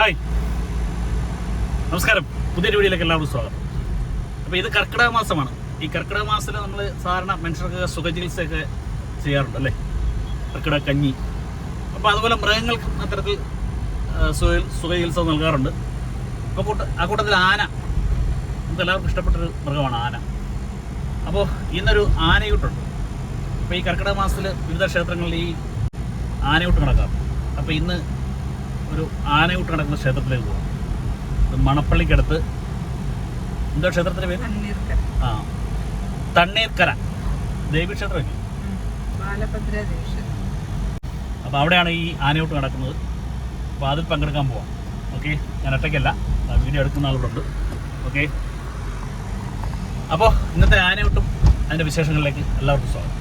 Hi. നമസ്കാരം. പുതിയ വീഡിയോയിലേക്ക് എല്ലാവർക്കും സ്വാഗതം. അപ്പോൾ ഇത് കർക്കിടക മാസമാണ്. ഈ കർക്കിടക മാസത്തിൽ നമ്മൾ സാധാരണ മനുഷ്യർക്ക് സുഖചികിത്സയൊക്കെ ചെയ്യാറുണ്ട് അല്ലേ? കർക്കിടക കഞ്ഞി. അപ്പോൾ അതുപോലെ മൃഗങ്ങൾക്കും അത്തരത്തിൽ സുഖ സുഖചികിത്സ നൽകാറുണ്ട്. അപ്പോൾ കൂട്ട ആ കൂട്ടത്തിൽ ആന. നമുക്ക് എല്ലാവർക്കും ഇഷ്ടപ്പെട്ടൊരു മൃഗമാണ് ആന. അപ്പോൾ ഇന്നൊരു ആനയൂട്ടുണ്ട്. അപ്പോൾ ഈ കർക്കിടക മാസത്തിൽ വിവിധ ക്ഷേത്രങ്ങളിൽ ഈ ആനയൂട്ട് നടക്കാറുണ്ട്. അപ്പോൾ ഇന്ന് ഒരു ആനയൂട്ട് നടക്കുന്ന ക്ഷേത്രത്തിലേക്ക് പോകാം മണപ്പള്ളിക്കടുത്ത്. എന്താ ക്ഷേത്രത്തിന് പേര്? ആ. തണ്ണീർക്കര. ദേവീക്ഷേത്രം. അപ്പോൾ അവിടെയാണ് ഈ ആനയൂട്ട് നടക്കുന്നത് അപ്പോൾ അതിൽ പങ്കെടുക്കാൻ പോവാം. ഓക്കെ? ഞാൻ ഒറ്റയ്ക്കല്ല. വീഡിയോ എടുക്കുന്ന ആളുകളുണ്ട്. ഓക്കെ? അപ്പോൾ ഇന്നത്തെ ആനയൂട്ടും അതിന്റെ വിശേഷങ്ങളിലേക്ക് എല്ലാവർക്കും സ്വാഗതം.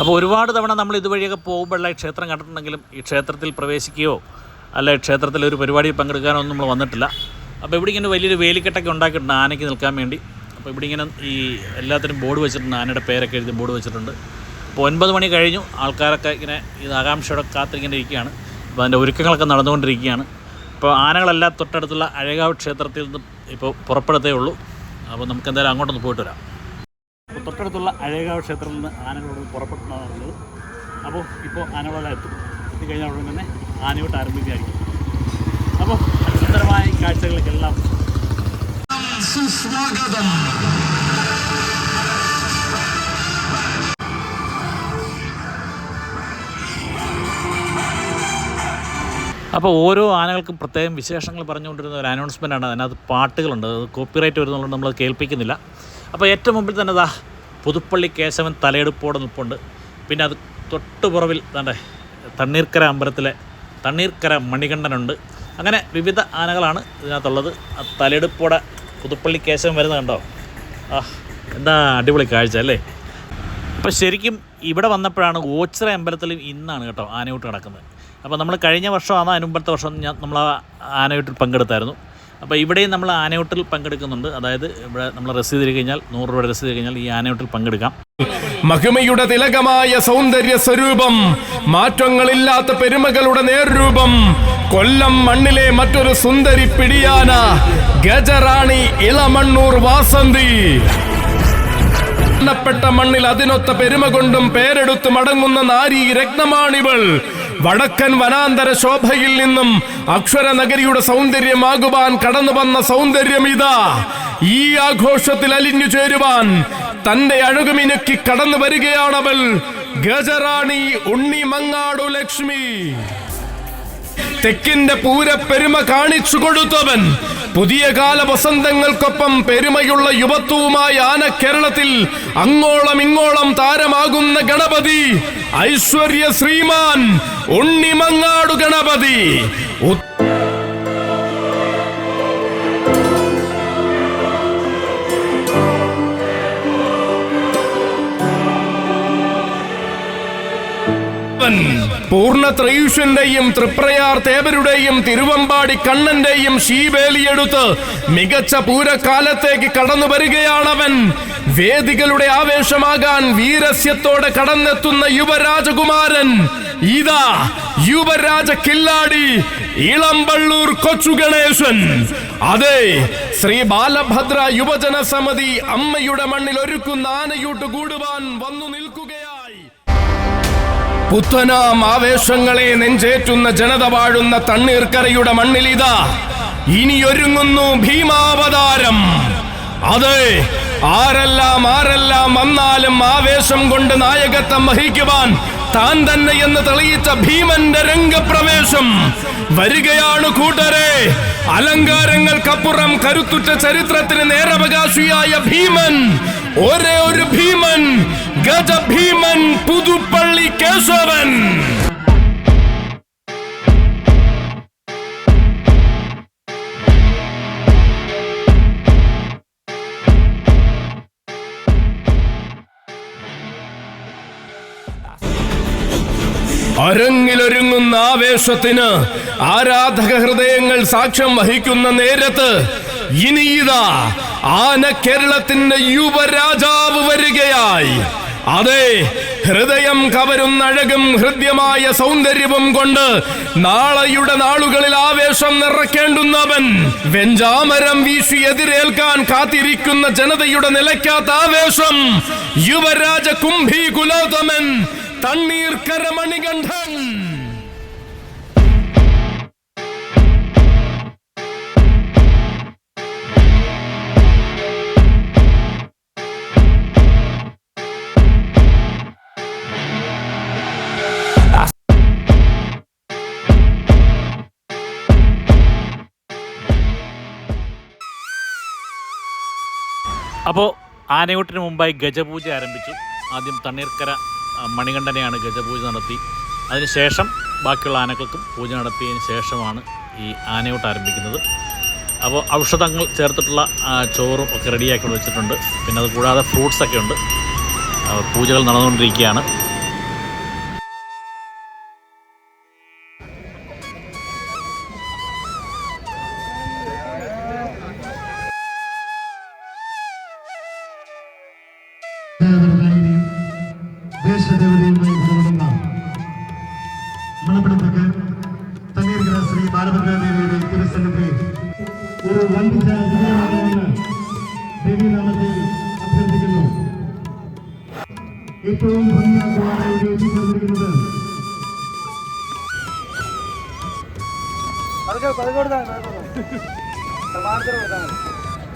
അപ്പോൾ ഒരുപാട് തവണ നമ്മൾ ഇതുവഴിയൊക്കെ പോകുമ്പോഴുള്ള ക്ഷേത്രം കണ്ടിട്ടുണ്ടെങ്കിലും ഈ ക്ഷേത്രത്തിൽ പ്രവേശിക്കുകയോ അല്ല ക്ഷേത്രത്തിൽ ഒരു പരിപാടിയിൽ പങ്കെടുക്കാനോ ഒന്നും നമ്മൾ വന്നിട്ടില്ല. അപ്പോൾ ഇവിടെ ഇങ്ങനെ വലിയൊരു വേലിക്കെട്ടൊക്കെ ഉണ്ടാക്കിയിട്ടുണ്ട് ആനയ്ക്ക് നിൽക്കാൻ വേണ്ടി. അപ്പോൾ ഇവിടെ ഇങ്ങനെ ഈ എല്ലാത്തിനും ബോർഡ് വെച്ചിട്ടുണ്ട്. ആനയുടെ പേരൊക്കെ എഴുതി ബോർഡ് വെച്ചിട്ടുണ്ട്. അപ്പോൾ ഒൻപത് മണി കഴിഞ്ഞു. ആൾക്കാരൊക്കെ ഇങ്ങനെ ഇത് ആകാംക്ഷയോടെ കാത്തിരിങ്ങനെ ഇരിക്കുകയാണ്. അപ്പോൾ അതിന്റെ ഒരുക്കങ്ങളൊക്കെ നടന്നുകൊണ്ടിരിക്കുകയാണ്. അപ്പോൾ ആനകളെല്ലാം തൊട്ടടുത്തുള്ള അഴകാവ് ക്ഷേത്രത്തിൽ നിന്ന് ഇപ്പോൾ പുറപ്പെടുത്തേ ഉള്ളൂ. അപ്പോൾ നമുക്ക് എന്തായാലും അങ്ങോട്ടൊന്ന് പോയിട്ട് വരാം. തൊട്ടടുത്തുള്ള അഴകാവ് ക്ഷേത്രത്തിൽ നിന്ന് ആനകളോട് പുറപ്പെട്ടുള്ളത് അപ്പോൾ ഇപ്പോൾ ആനകളെല്ലാം എത്തും. എത്തിക്കഴിഞ്ഞാൽ ഉടൻ തന്നെ ആനയോട്ട് ആരംഭിക്കുകയായിരിക്കും. അപ്പോൾ സുന്ദരമായ കാഴ്ചകൾക്കെല്ലാം അപ്പോൾ ഓരോ ആനകൾക്കും പ്രത്യേകം വിശേഷങ്ങൾ പറഞ്ഞുകൊണ്ടിരുന്ന ഒരു അനൗൺസ്മെന്റ് ആണ്. അതിനകത്ത് പാട്ടുകളുണ്ട്. അത് കോപ്പിറൈറ്റ് വരുന്നതുകൊണ്ട് നമ്മൾ കേൾപ്പിക്കുന്നില്ല. അപ്പോൾ ഏറ്റവും മുമ്പിൽ തന്നെ ഇതാ പുതുപ്പള്ളി കേശവൻ തലയെടുപ്പോടെ നിൽപ്പുണ്ട്. പിന്നെ അത് തൊട്ടുപുറവിൽ തന്റെ തണ്ണീർക്കര അമ്പലത്തിലെ തണ്ണീർക്കര മണികണ്ഠനുണ്ട്. അങ്ങനെ വിവിധ ആനകളാണ് ഇതിനകത്തുള്ളത്. ആ തലയെടുപ്പോടെ പുതുപ്പള്ളി കേശവൻ വരുന്നത് കണ്ടോ? ആ എന്താ അടിപൊളി കാഴ്ച അല്ലേ? അപ്പോൾ ശരിക്കും ഇവിടെ വന്നപ്പോഴാണ് ഓച്ചിറ അമ്പലത്തിൽ ഇന്നാണ് കേട്ടോ ആനയൂട്ട് നടക്കുന്നത്. അപ്പോൾ നമ്മൾ കഴിഞ്ഞ വർഷമാണ് അതിന് മുമ്പത്തെ വർഷം ഞാൻ നമ്മൾ ആ ആനയൂട്ടിൽ പങ്കെടുത്തായിരുന്നു. അപ്പോൾ ഇവിടെയും നമ്മൾ ആനയൂട്ടിൽ പങ്കെടുക്കുന്നുണ്ട്. അതായത് ഇവിടെ നമ്മൾ രസീത് തരി കഴിഞ്ഞാൽ നൂറ് രൂപയുടെ രസീത് കഴിഞ്ഞാൽ ഈ ആനയൂട്ടിൽ പങ്കെടുക്കാം. മഹിമയുടെ തിലകമായ സൗന്ദര്യ സ്വരൂപം മാറ്റങ്ങളില്ലാത്ത പെരുമകളുടെ നേർരൂപം കൊല്ലം മണ്ണിലെ മറ്റൊരു സുന്ദരി പിടിയാന ഗജറാണി ഇളമണ്ണൂർ വാസന്തി. മണ്ണിൽ അതിനൊത്ത പെരുമ കൊണ്ടും പേരെടുത്ത് മടങ്ങുന്ന നാരി രത്നമാണിവൾ. വടക്കൻ വനാന്തര ശോഭയിൽ നിന്നും അക്ഷര നഗരിയുടെ സൗന്ദര്യമാകുവാൻ കടന്നു വന്ന സൗന്ദര്യം ഇതാ. ഈ ആഘോഷത്തിൽ അലിഞ്ഞു ചേരുവാൻ തന്റെ അഴകുമിനുക്കി കടന്നു വരികയാണവൾ ഗജറാണി ഉണ്ണി മങ്ങാടു ലക്ഷ്മി. തെക്കിന്റെ പൂരപ്പെരുമ കാണിച്ചു കൊടുത്തവൻ. പുതിയ കാല വസന്തങ്ങൾക്കൊപ്പം പെരുമയുള്ള യുവത്വവുമായി ആന കേരളത്തിൽ അങ്ങോളം ഇങ്ങോളം താരമാകുന്ന ഗണപതി. ഐശ്വര്യ ശ്രീമാൻ ഉണ്ണിമങ്ങാടു ഗണപതി. ഉ- അവൻ പൂർണ ത്രയൂഷന്റെയും തൃപ്രയാർ തേവരുടെയും തിരുവമ്പാടി കണ്ണന്റെയും ശീവേലിയെടുത്ത് മികച്ച പൂരക്കാലത്തേക്ക് കടന്നു വരികയാണവൻ. വേദികളുടെ ആവേശമാകാൻ വീരസ്യത്തോടെ കടന്നെത്തുന്ന യുവരാജകുമാരൻ. ഇതാ യുവരാജ കില്ലാടി ഇളമ്പള്ളൂർ കൊച്ചു ഗണേശൻ. അതെ ശ്രീ ബാലഭദ്ര യുവജന സമിതി അമ്മയുടെ മണ്ണിൽ ഒരുക്കുന്ന ആനയൂട്ട് കൂടുവാൻ വന്നു നിൽക്കുകയായി പുത്തനാം ആവേശങ്ങളെ നെഞ്ചേറ്റുന്ന ജനത വാഴുന്ന തണ്ണീർക്കരയുടെ മണ്ണിലിതാ. ഇനിയൊരുങ്ങുന്നു ഭീമാവതാരം. അതെ ആരെല്ലാം ആരെല്ലാം വന്നാലും ആവേശം കൊണ്ട് നായകത്വം വഹിക്കുവാൻ താൻ തന്നെ എന്ന് തെളിയിച്ച ഭീമന്റെ രംഗപ്രവേശം. വരികയാണ് കൂട്ടരെ. അലങ്കാരങ്ങൾക്കപ്പുറം കരുത്തുറ്റ ചരിത്രത്തിന് നേരവകാശിയായ ഭീമൻ ഒരേ ഒരു ഭീമൻ ഗജഭീമൻ പുതുപ്പള്ളി കേശവൻ. അരങ്ങിലൊരുങ്ങുന്ന ആവേശത്തിന് ആരാധക ഹൃദയങ്ങൾ സാക്ഷ്യം വഹിക്കുന്ന നേരത്ത് ഇനിയിതാ ആന കേരളത്തിന്റെ യുവരാജാവ് വരികയായി. അതെ ഹൃദയം കവരുന്ന അഴകും ഹൃദ്യമായ സൗന്ദര്യവും കൊണ്ട് നാളെയുടെ നാളുകളിൽ ആവേശം നിറക്കേണ്ടുന്നവൻ വെഞ്ചാമരം വീശി എതിരേൽക്കാൻ കാത്തിരിക്കുന്ന ജനതയുടെ നിലയ്ക്കാത്ത ആവേശം. യുവരാജ കുംഭി കുലോത്തമൻ തണ്ണീർ മണികണ്ഠൻ. അപ്പോൾ ആനയൂട്ടിന് മുമ്പായി ഗജപൂജ ആരംഭിച്ചു. ആദ്യം തണ്ണീർക്കര മണികണ്ഠനെയാണ് ഗജപൂജ നടത്തി. അതിനുശേഷം ബാക്കിയുള്ള ആനകൾക്കും പൂജ നടത്തിയതിന് ശേഷമാണ് ഈ ആനയൂട്ട് ആരംഭിക്കുന്നത്. അപ്പോൾ ഔഷധങ്ങൾ ചേർത്തിട്ടുള്ള ചോറും ഒക്കെ റെഡിയാക്കി വെച്ചിട്ടുണ്ട്. പിന്നെ അത് കൂടാതെ ഫ്രൂട്ട്സ് ഒക്കെ ഉണ്ട് പൂജകൾ നടന്നുകൊണ്ടിരിക്കുകയാണ്. ദേവതയും ദേശദേവതയുമായി ബന്ധപ്പെടുന്ന മണപ്പെടുത്തക്ക് തണ്ണീർക്കര ശ്രീ ബാലഭദ്രദേവിയുടെ തിരുസന്നിധിയിൽ ഒരു വമ്പിച്ച വിജയമാകണമെന്ന് ദേവീനാമത്തിൽ അഭ്യർത്ഥിക്കുന്നു ഏറ്റവും ഭംഗിയാക്കുവാനായി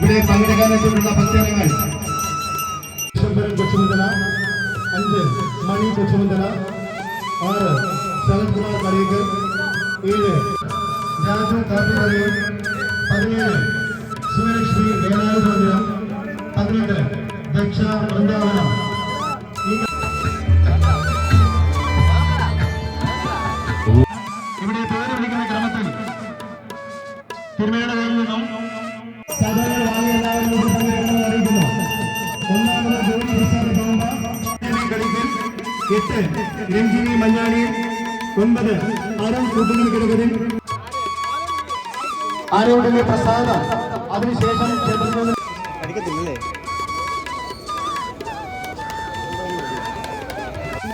ഇവിടെ പങ്കെടുക്കാനെത്തിയിട്ടുള്ള ഭക്തജനങ്ങൾ കൊച്ചുമുതല അഞ്ച് മണി കൊച്ചുമുതല ആറ് ശരത് കുമാർ കളീക്കർ ഏഴ് രാജു കാർത്തികരെ പതിനേഴ് ശിവലക്ഷ്മി വേലായുധ പതിനെട്ട് ദക്ഷ വൃന്ദാവനം. എട്ട് രഞ്ജിനി മഞ്ഞാണി ഒൻപത് അരുൺ കൂട്ടുകൾ കിടക്കതിൽ ആരോഗ്യ പ്രസാദം. അതിനുശേഷം ക്ഷേത്രത്തിൽ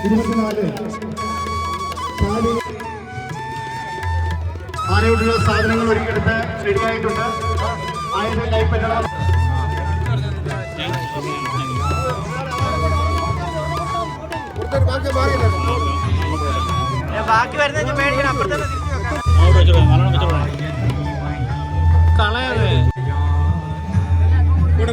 ഇരുപത്തിനാല് ആരോടുള്ള സാധനങ്ങൾ ഒരുക്കിയെടുത്ത് റെഡിയായിട്ടുണ്ട്. ആയിരം കൈപ്പറ്റണം ബാക്കി വരുന്ന മേടിക്കണം. അപ്പുറത്തെ കൂടെ വെക്കാം. കളയാതെ. ബ്രെഡ്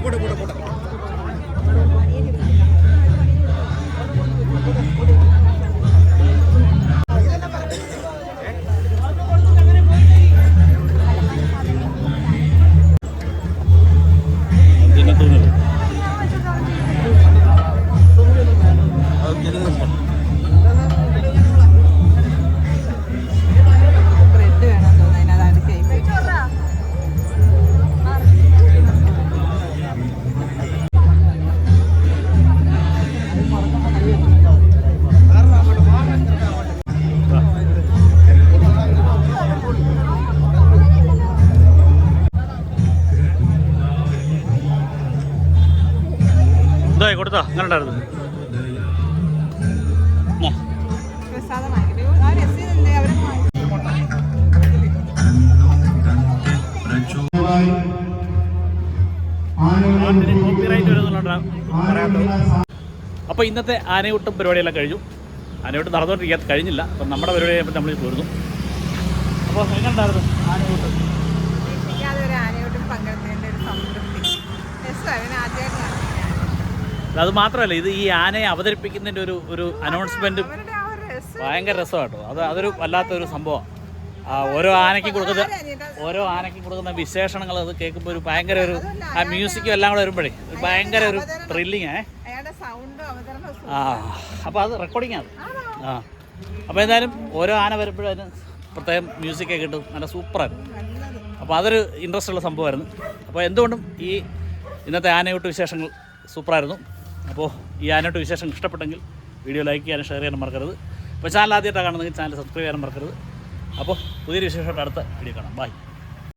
പറയാത്തത്. അപ്പോൾ ഇന്നത്തെ ആനയൂട്ടും പരിപാടിയെല്ലാം കഴിഞ്ഞു. ആനയൂട്ടം നടന്നുകൊണ്ടിരിക്കാൻ കഴിഞ്ഞില്ല. അപ്പം നമ്മുടെ പരിപാടി നമ്മൾ തീർന്നു. അപ്പോൾ എങ്ങനെയുണ്ടായിരുന്നു ആനയൂട്ടം? ആനയോട്ടും പങ്കെടുത്തതിന്റെ ഒരു സംതൃപ്തി. ആദ്യമായിട്ട് അത് മാത്രമല്ല ഇത് ഈ ആനയെ അവതരിപ്പിക്കുന്നതിന്റെ ഒരു ഒരു അനൗൺസ്മെന്റും രസം ഭയങ്കര രസമാട്ടോ. അത് അതൊരു വല്ലാത്തൊരു സംഭവം. ഓരോ ആനയ്ക്ക് കൊടുക്കുന്ന ഓരോ ആനയ്ക്ക് കൊടുക്കുന്ന വിശേഷണങ്ങൾ അത് കേൾക്കുമ്പോൾ ഒരു ഭയങ്കര ഒരു ആ മ്യൂസിക്കും എല്ലാം കൂടെ വരുമ്പോഴേ ഒരു ഭയങ്കര ഒരു ത്രില്ലിങ് ഏ ആ അപ്പോൾ അത് റെക്കോർഡിംഗ് ആണ്. ആ. അപ്പോൾ എന്തായാലും ഓരോ ആന വരുമ്പോഴും അതിന് പ്രത്യേകം മ്യൂസിക്കൊക്കെ കിട്ടും. നല്ല സൂപ്പറായിരുന്നു അപ്പോൾ അതൊരു ഇൻട്രസ്റ്റ് ഉള്ള സംഭവമായിരുന്നു. അപ്പോൾ എന്തുകൊണ്ടും ഈ ഇന്നത്തെ ആനയോട്ട് വിശേഷങ്ങൾ സൂപ്പറായിരുന്നു അപ്പോൾ ഈ ആനോട്ട് വിശേഷം ഇഷ്ടപ്പെട്ടെങ്കിൽ വീഡിയോ ലൈക്ക് ചെയ്യാനും ഷെയർ ചെയ്യാനും മറക്കരുത്. അപ്പോൾ ചാനൽ ആദ്യമായിട്ടാണ് കാണുന്നെങ്കിൽ ചാനൽ സബ്സ്ക്രൈബ് ചെയ്യാനും മറക്കരുത്. അപ്പോൾ പുതിയൊരു വിശേഷമായിട്ട് അടുത്ത വീഡിയോ കാണാം. ബൈ.